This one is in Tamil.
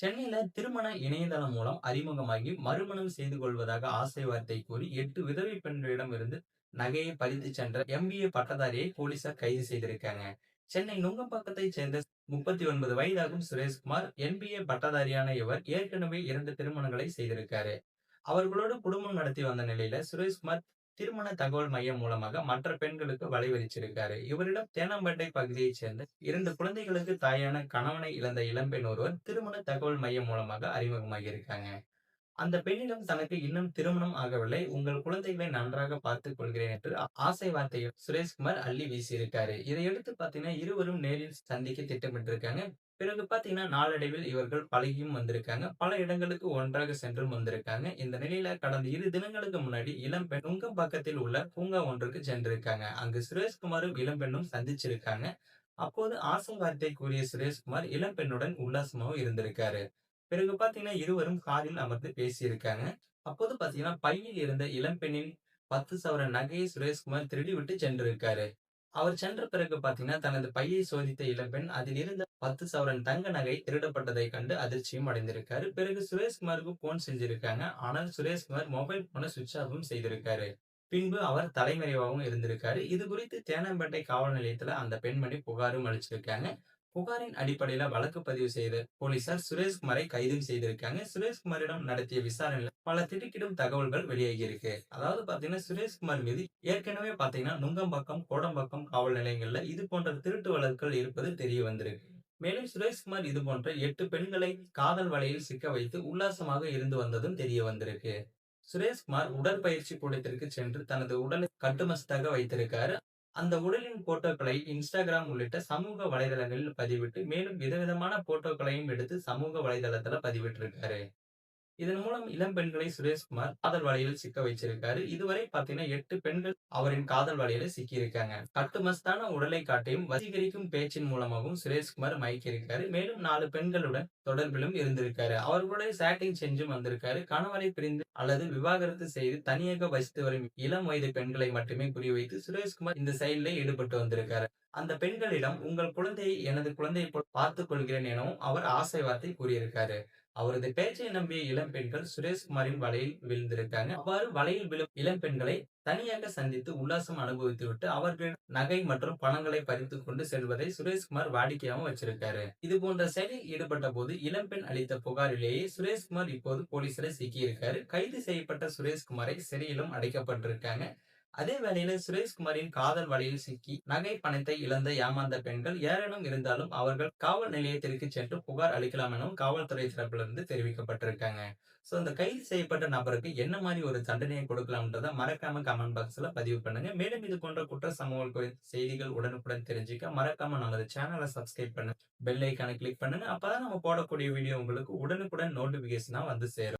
சென்னையில திருமண இணையதளம் மூலம் அறிமுகமாகி மறுமணம் செய்து கொள்வதாக ஆசை வார்த்தை கூறி எட்டு விதவை பெண்களிடம் இருந்து நகையை பறித்து சென்ற எம்பிஏ பட்டதாரியை போலீசார் கைது செய்திருக்காங்க. சென்னை நுங்கம்பாக்கத்தை சேர்ந்த முப்பத்தி ஒன்பது வயதாகும் சுரேஷ்குமார் என்பிஏ பட்டதாரியான இவர் ஏற்கனவே இரண்டு திருமணங்களை செய்திருக்காரு. அவர்களோடு குடும்பம் நடத்தி வந்த நிலையில சுரேஷ்குமார் திருமண தகவல் மையம் மூலமாக மற்ற பெண்களுக்கு வலைவரிச்சிருக்காரு இவரிடம் தேனாம்பேட்டை பகுதியைச் சேர்ந்த இரண்டு குழந்தைகளுக்கு தாயான கணவனை இழந்த இளம்பெண் ஒருவர் திருமண தகவல் மையம் மூலமாக அறிமுகமாகி இருக்காங்க அந்த பெண்ணிடம் தனக்கு இன்னும் திருமணம் ஆகவில்லை. உங்கள் குழந்தைகளை நன்றாக பார்த்துக் கொள்கிறேன் என்று ஆசை வார்த்தையை சுரேஷ்குமார் அள்ளி வீசியிருக்காரு. இதையடுத்து பாத்தீங்கன்னா இருவரும் நேரில் சந்திக்க திட்டமிட்டிருக்காங்க. பிறகு பாத்தீங்கன்னா நாளடைவில் இவர்கள் பழகியும் வந்திருக்காங்க. பல இடங்களுக்கு ஒன்றாக சென்றும் வந்திருக்காங்க. இந்த நிலையில கடந்த இரு தினங்களுக்கு முன்னாடி இளம்பெண் நுங்கம்பாக்கத்தில் உள்ள பூங்கா ஒன்றுக்கு சென்றிருக்காங்க. அங்கு சுரேஷ்குமாரும் இளம்பெண்ணும் சந்திச்சிருக்காங்க. அப்போது ஆசை வார்த்தை கூறிய சுரேஷ்குமார் இளம்பெண்ணுடன் உல்லாசமாகவும் இருந்திருக்காரு. பிறகு பாத்தீங்கன்னா இருவரும் காரில் அமர்ந்து பேசியிருக்காங்க. அப்போது பாத்தீங்கன்னா பையில் இருந்த இளம்பெண்ணின் பத்து சவர நகையை சுரேஷ்குமார் திருடி விட்டு சென்றிருக்காரு. அவர் சென்ற பிறகு பாத்தீங்கன்னா தனது பையை சோதித்த இளம்பெண் அதில் இருந்த பத்து சவரன் தங்க நகை திருடப்பட்டதை கண்டு அதிர்ச்சியும் அடைந்திருக்காரு. பிறகு சுரேஷ்குமாருக்கு போன் செஞ்சிருக்காங்க. ஆனால் சுரேஷ்குமார் மொபைல் போனை சுவிட்ச் ஆஃபும் செய்திருக்காரு. பின்பு அவர் தலைமறைவாகவும் இருந்திருக்காரு. இது குறித்து தேனாம்பேட்டை காவல் நிலையத்துல அந்த பெண்மணி புகாரும் அளிச்சிருக்காங்க. புகாரின் அடிப்படையில வழக்கு பதிவு செய்த போலீசார் சுரேஷ்குமாரை கைது செய்திருக்காங்க. சுரேஷ்குமாரிடம் நடத்திய விசாரணையில பல திடுக்கிடும் தகவல்கள் வெளியாகி இருக்கு. அதாவது பாத்தீங்கன்னா சுரேஷ்குமார் மீது ஏற்கனவே பாத்தீங்கன்னா நுங்கம்பாக்கம் கோடம்பாக்கம் காவல் நிலையங்கள்ல இது போன்ற திருட்டு வழக்குகள் இருப்பது தெரிய வந்திருக்கு. மேலும் சுரேஷ்குமார் இது போன்ற எட்டு பெண்களை காதல் வலையில் சிக்க வைத்து உல்லாசமாக இருந்து வந்ததும் தெரிய வந்திருக்கு. சுரேஷ்குமார் உடற்பயிற்சி கூடத்திற்கு சென்று தனது உடலை கட்டுமஸ்தாக வைத்திருக்காரு. அந்த உடலின் போட்டோக்களை இன்ஸ்டாகிராம் உள்ளிட்ட சமூக வலைதளங்களில் பதிவிட்டு மேலும் விதவிதமான போட்டோக்களையும் எடுத்து சமூக வலைதளத்துல பதிவிட்டிருக்காரு. இதன் மூலம் இளம் பெண்களை சுரேஷ்குமார் காதல் வலையில் சிக்க வச்சிருக்காரு. இதுவரை பாத்தீங்கன்னா எட்டு பெண்கள் அவரின் காதல் வலையில சிக்கி இருக்காங்க கட்டுமஸ்தான உடலை காட்டியும் வசீகரிக்கும் பேச்சின் மூலமாகவும் சுரேஷ்குமார் மயக்கியிருக்காரு மேலும் நாலு பெண்களுடன் தொடர்பிலும் இருந்திருக்காரு. அவர்களுடைய சேட்டிங் செஞ்சும் வந்திருக்காரு. கணவனை பிரிந்து அல்லது விவாகரத்து செய்து தனியாக வசித்து வரும் இளம் வயது பெண்களை மட்டுமே குறிவைத்து சுரேஷ்குமார் இந்த செயலில் ஈடுபட்டு வந்திருக்காரு. அந்த பெண்களிடம் உங்கள் குழந்தையை எனது குழந்தையை போல் பார்த்துக் கொள்கிறேன் எனவும் அவர் ஆசை வார்த்தை கூறியிருக்காரு. அவரது பேச்சை நம்பிய இளம் பெண்கள் சுரேஷ்குமாரின் வலையில் விழுந்திருக்காங்க. அவ்வாறு வலையில் விழும் இளம் பெண்களை தனியாக சந்தித்து உல்லாசம் அனுபவித்துவிட்டு அவர்கள் நகை மற்றும் பணங்களை பறித்து கொண்டு செல்வதை சுரேஷ்குமார் வாடிக்கையாகவும் வச்சிருக்காரு. இது போன்ற செயலில் ஈடுபட்ட போது இளம்பெண் அளித்த புகாரிலேயே சுரேஷ்குமார் இப்போது போலீசில் சிக்கியிருக்காரு. கைது செய்யப்பட்ட சுரேஷ்குமாரை சிறையிலும் அடைக்கப்பட்டிருக்காங்க. அதே வேளையில சுரேஷ்குமாரின் காதல் வலையில் சிக்கி நகை பணத்தை இழந்த ஏமாந்த பெண்கள் ஏறேனும் இருந்தாலும் அவர்கள் காவல் நிலையத்திற்கு சென்று புகார் அளிக்கலாம் எனவும் காவல்துறை தரப்பிலிருந்து தெரிவிக்கப்பட்டிருக்காங்க. சோ இந்த கைது செய்யப்பட்ட நபருக்கு என்ன மாதிரி ஒரு தண்டனையை கொடுக்கலாம்ன்றதை மறக்காம கமெண்ட் பாக்ஸ்ல பதிவு பண்ணுங்க. மேலும் இது போன்ற குற்ற சம்பவங்கள் குறித்த செய்திகள் உடனுக்குடன் தெரிஞ்சுக்க மறக்காம நமது சேனலை சப்ஸ்கிரைப் பண்ணு. பெல் ஐக்கான கிளிக் பண்ணுங்க. அப்பதான் நம்ம போடக்கூடிய வீடியோ உங்களுக்கு உடனுக்குடன் நோட்டிபிகேஷனா வந்து சேரும்.